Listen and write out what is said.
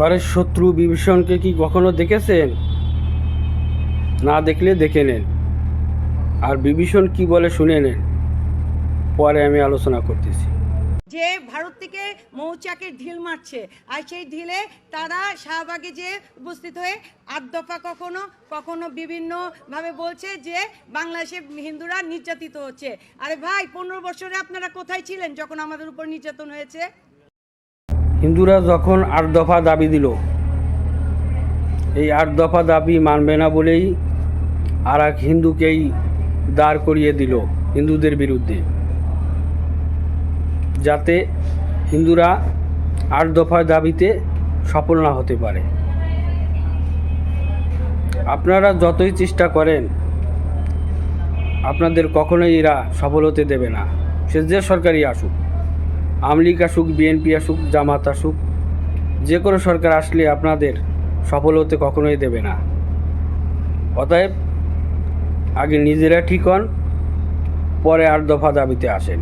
ঘরের শত্রু বিভীষণকে কি কখনো দেখেছেন? না দেখলে দেখে নেন। আর বিভীষণ কি বলে শুনে নেন, পরে আমি আলোচনা করতেছি। যে ভারত থেকে মৌচাকের ঢিল মারছে, আর সেই ঢিলে তারা শাহবাগে যে উপস্থিত হয়ে আট দফা কখনো কখনো বিভিন্নভাবে বলছে যে বাংলাদেশে হিন্দুরা নির্যাতিত হচ্ছে। আরে ভাই, পনেরো বছরে আপনারা কোথায় ছিলেন যখন আমাদের উপর নির্যাতন হয়েছে? হিন্দুরা যখন আট দফা দাবি দিল, এই আট দফা দাবি মানবে না বলেই আর এক হিন্দুকেই দাঁড় করিয়ে দিল হিন্দুদের বিরুদ্ধে। যাতে হিন্দুরা আট দফা দাবিতে সফল না হতে পারে। আপনারা যতই চেষ্টা করেন, আপনাদের কখনোই এরা সফল হতে দেবে না। সে যে সরকারই আসুক। আমলিগ আসুক, বিএনপি আসুক, জামাত আসুক, যে কোনো সরকার আসলে আপনাদের সফল হতে কখনোই দেবে না। অতএব আগে নিজেরা ঠিক হন, পরে আর দফা দাবিতে আসেন।